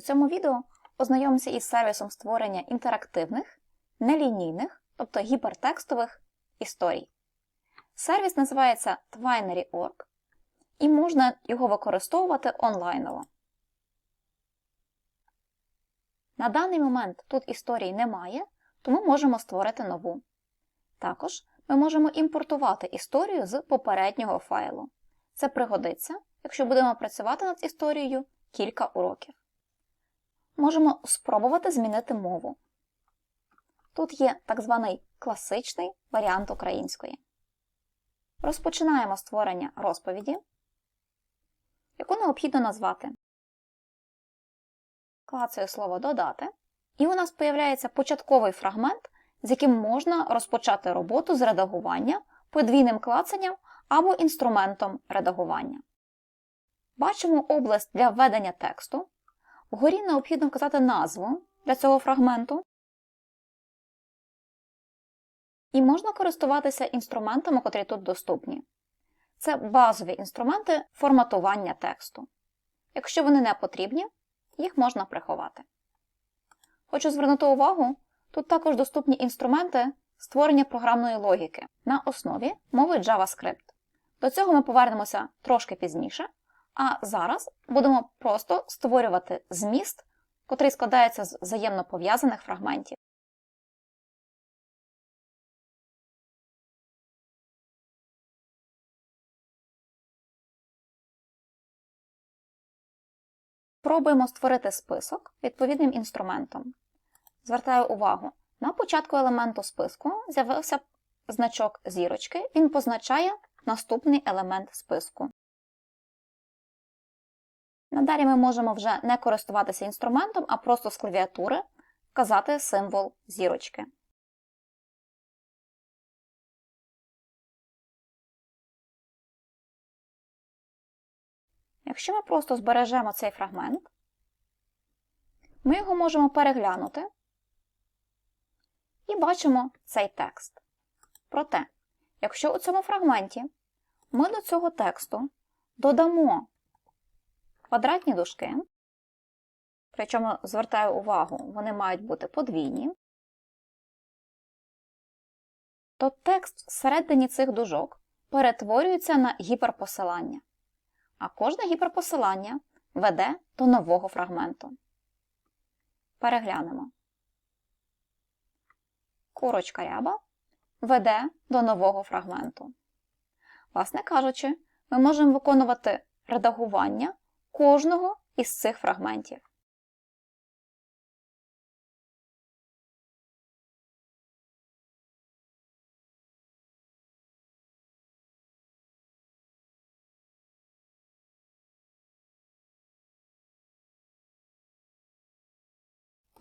У цьому відео ознайомимося із сервісом створення інтерактивних, нелінійних, тобто гіпертекстових історій. Сервіс називається Twinery.org і можна його використовувати онлайново. На даний момент тут історій немає, тому можемо створити нову. Також ми можемо імпортувати історію з попереднього файлу. Це пригодиться, якщо будемо працювати над історією кілька уроків. Можемо спробувати змінити мову. Тут є так званий класичний варіант української. Розпочинаємо створення розповіді, яку необхідно назвати. Клацаю слово Додати, і у нас появляється початковий фрагмент, з яким можна розпочати роботу з редагування подвійним клацанням або інструментом редагування. Бачимо область для введення тексту. Вгорі необхідно вказати назву для цього фрагменту. І можна користуватися інструментами, котрі тут доступні. Це базові інструменти форматування тексту. Якщо вони не потрібні, їх можна приховати. Хочу звернути увагу, тут також доступні інструменти створення програмної логіки на основі мови JavaScript. До цього ми повернемося трошки пізніше, а зараз будемо просто створювати зміст, котрий складається з взаємно пов'язаних фрагментів. Пробуємо створити список відповідним інструментом. Звертаю увагу, на початку елементу списку з'явився значок зірочки, він позначає наступний елемент списку. Надалі ми можемо вже не користуватися інструментом, а просто з клавіатури вказати символ зірочки. Якщо ми просто збережемо цей фрагмент, ми його можемо переглянути і бачимо цей текст. Проте, якщо у цьому фрагменті ми до цього тексту додамо квадратні дужки, причому звертаю увагу, вони мають бути подвійні, то текст всередині цих дужок перетворюється на гіперпосилання а кожне гіперпосилання веде до нового фрагменту. Переглянемо. Курочка ряба веде до нового фрагменту. Власне кажучи, ми можемо виконувати редагування кожного із цих фрагментів.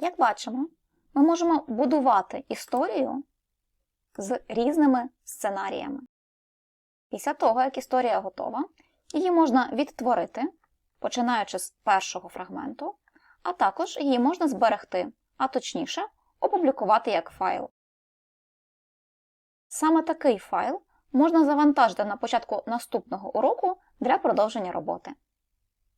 Як бачимо, ми можемо будувати історію з різними сценаріями. Після того, як історія готова, її можна відтворити, починаючи з першого фрагменту, а також її можна зберегти, а точніше, опублікувати як файл. Саме такий файл можна завантажити на початку наступного уроку для продовження роботи.